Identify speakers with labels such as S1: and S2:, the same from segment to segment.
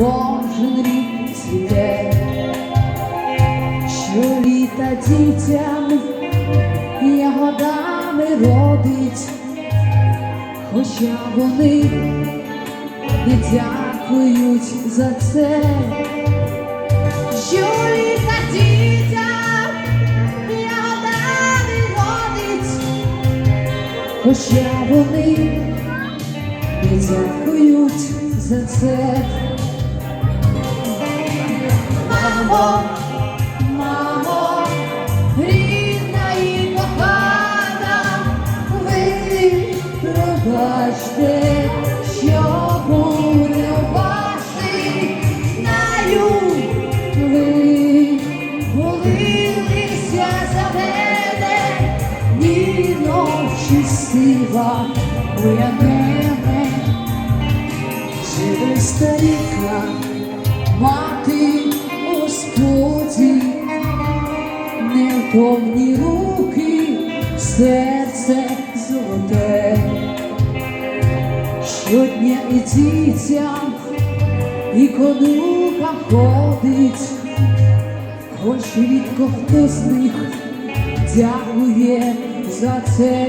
S1: кожен рік цвіте, що літа дітям ягодами родить, хоча вони не дякують за це, що літа дітям ягодами родить, хоча вони не дякують за це. Мамо, рідна і кохана, ви пробачте, що буде у вашій знаю, ви молилися за мене, ні ночі мене, живе старіка, невтомні руки, серце золоте, щодня і дітям, і конука ходить, хоч рідко хто з них дякує за це.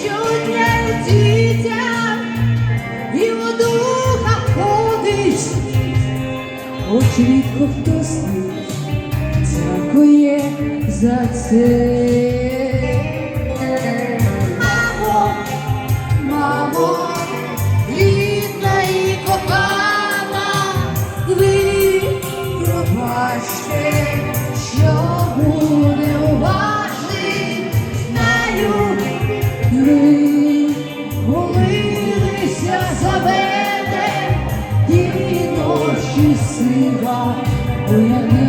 S1: Щодня і і у духа ходить, хоч рідко хто з них дякує за це. Мамо, мамо, рідна і кохана, ви пробачте, що буде у вашій знаю, ви молилися за мене, і ночі сива, моя